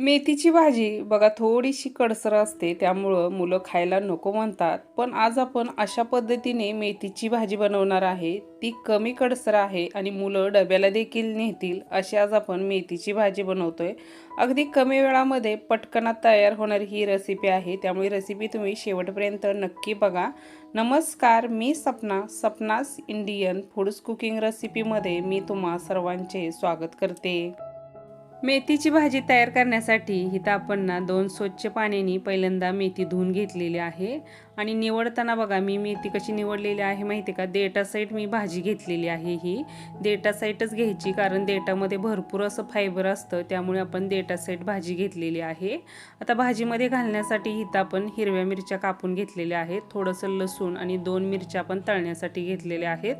मेथीची भाजी बघा थोडीशी कडसर असते त्यामुळं मुलं खायला नको म्हणतात. पण आज आपण अशा पद्धतीने मेथीची भाजी बनवणार आहे. ती कमी कडसर आहे आणि मुलं डब्याला देखील नेतील अशी आज आपण मेथीची भाजी बनवतोय. अगदी कमी वेळामध्ये पटकनात तयार होणारी ही रेसिपी आहे. त्यामुळे रेसिपी तुम्ही शेवटपर्यंत नक्की बघा. नमस्कार मी सपना सपनास इंडियन फूड्स कुकिंग रेसिपीमध्ये मी तुम्हा सर्वांचे स्वागत करते. मेथीची भाजी तयार करण्यासाठी इथं आपण ना दोन स्वच्छ पाण्याने पहिल्यांदा मेथी धुवून घेतलेली आहे. आणि निवडताना बघा मी मेथी कशी निवडलेली आहे माहिती का? देटा साईट मी भाजी घेतलेली आहे ही. देटा साईटच घ्यायची कारण देटामध्ये भरपूर असं फायबर असतं त्यामुळे आपण देटा साईट भाजी घेतलेली आहे. आता भाजीमध्ये घालण्यासाठी इथं आपण हिरव्या मिरच्या कापून घेतलेल्या आहेत थोडंसं लसूण आणि दोन मिरच्या आपण तळण्यासाठी घेतलेल्या आहेत.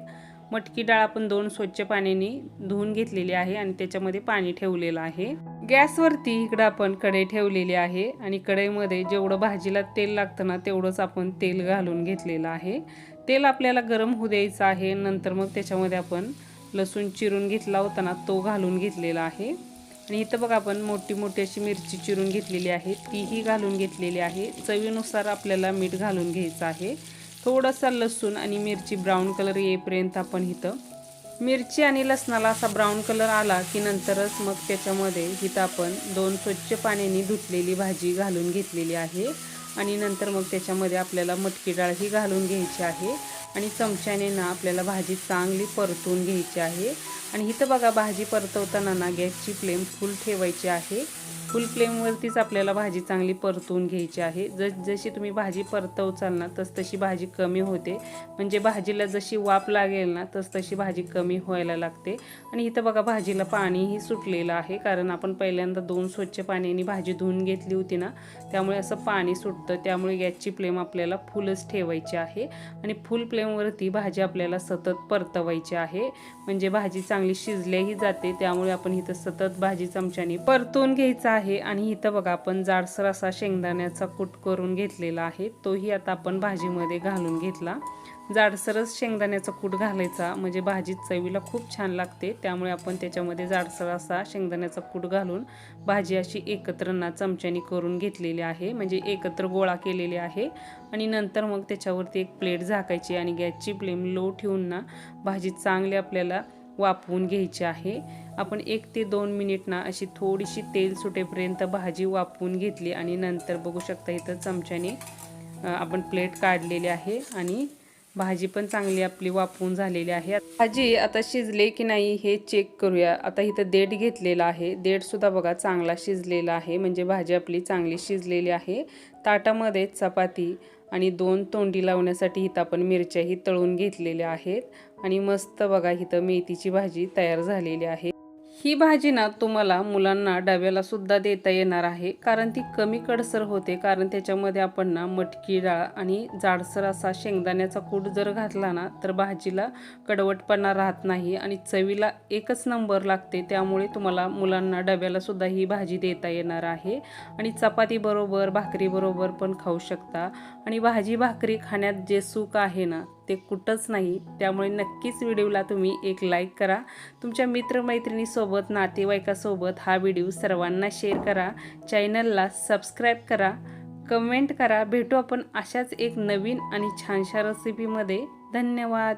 मटकी डाळ आपण दोन स्वच्छ पाण्याने धुवून घेतलेली आहे आणि त्याच्यामध्ये पाणी ठेवलेलं आहे. गॅसवरती इकडं आपण कढई ठेवलेली आहे आणि कढईमध्ये जेवढं भाजीला तेल लागतं ना तेवढंच आपण तेल घालून घेतलेलं आहे. तेल आपल्याला गरम होऊ द्यायचं आहे नंतर मग त्याच्यामध्ये आपण लसूण चिरून घेतला होता ना तो घालून घेतलेला आहे. आणि इथं बघा आपण मोठी मोठी अशी मिरची चिरून घेतलेली आहे तीही घालून घेतलेली आहे. चवीनुसार आपल्याला मीठ घालून घ्यायचं आहे. थोडासा लसूण आणि मिरची ब्राऊन कलर येईपर्यंत आपण इथं मिरची आणि लसणाला असा ब्राऊन कलर आला की नंतरच मग त्याच्यामध्ये इथं आपण दोन स्वच्छ पाण्याने धुतलेली भाजी घालून घेतलेली आहे. आणि नंतर मग त्याच्यामध्ये आपल्याला मटकी डाळ ही घालून घ्यायची आहे. आणि चमच्याने ना आपल्याला भाजी चांगली परतून घ्यायची आहे. आणि इथं बघा भाजी परतवताना ना गॅसची फ्लेम फुल ठेवायची आहे. फुल फ्लेमवरतीच आपल्याला भाजी चांगली परतवून घ्यायची आहे. जस जशी तुम्ही भाजी परतवचाल ना तस तशी भाजी कमी होते. म्हणजे भाजीला जशी वाफ लागेल ना तस तशी भाजी कमी व्हायला लागते. आणि इथं बघा भाजीला पाणीही सुटलेलं आहे. कारण आपण पहिल्यांदा दोन स्वच्छ पाण्याने भाजी धुवून घेतली होती ना त्यामुळे असं पाणी सुटतं. त्यामुळे गॅसची फ्लेम आपल्याला फुलच ठेवायची आहे. आणि फुल फ्लेमवरती भाजी आपल्याला सतत परतवायची आहे. म्हणजे भाजी चांगली शिजल्याही जाते. त्यामुळे आपण इथं सतत भाजी चमच्याने परतून घ्यायचं आहे. आणि इथं बघा आपण जाडसर असा शेंगदाण्याचा कूट करून घेतलेला आहे. तोही आता आपण भाजीमध्ये घालून घेतला. जाडसरच शेंगदाण्याचा कूट घालायचा. म्हणजे भाजी चवीला खूप छान लागते. त्यामुळे आपण त्याच्यामध्ये जाडसर असा शेंगदाण्याचा कूट घालून भाजी अशी एकत्र ना चमच्यानी करून घेतलेली आहे. म्हणजे एकत्र गोळा केलेली आहे. आणि नंतर मग त्याच्यावरती एक प्लेट झाकायची आणि गॅसची फ्लेम लो ठेवून ना भाजी चांगली आपल्याला वापवून घ्यायची आहे. आपण एक ते दोन मिनिट ना अशी थोडीशी तेल सुटेपर्यंत भाजी वापवून घेतली आणि नंतर बघू शकता इथं चमच्याने आपण प्लेट काढलेली आहे आणि भाजी पण चांगली आपली वाफवून झालेली आहे. भाजी आता शिजले की नाही हे चेक करूया. आता इथं देठ घेतलेला आहे. देठसुद्धा बघा चांगला शिजलेला आहे. म्हणजे भाजी आपली चांगली शिजलेली आहे. ताटामध्ये चपाती आणि दोन तोंडी लावण्यासाठी इथं आपण मिरच्याही तळून घेतलेल्या आहेत. आणि मस्त बघा इथं मेथीची भाजी तयार झालेली आहे. ही भाजी ना तुम्हाला मुलांना डब्याला सुद्धा देता येणार आहे. कारण ती कमी कडसर होते. कारण त्याच्यामध्ये आपण ना मटकी डाळ आणि जाडसर असा शेंगदाण्याचा कूट जर घातला ना तर भाजीला कडवटपणा राहत नाही आणि चवीला एकच नंबर लागते. त्यामुळे तुम्हाला मुलांना डब्याला सुद्धा ही भाजी देता येणार आहे. आणि चपातीबरोबर भाकरीबरोबर पण खाऊ शकता. आणि भाजी भाकरी खाण्यात जे सुख आहे ना ते कुठंच नाही. त्यामुळे नक्कीच व्हिडिओला तुम्ही एक लाईक करा. तुमच्या मित्रमैत्रिणीसोबत नातेवाईकासोबत हा व्हिडिओ सर्वांना शेअर करा. चॅनलला सबस्क्राईब करा. कमेंट करा. भेटू आपण अशाच एक नवीन आणि छानशा रेसिपीमध्ये धन्यवाद.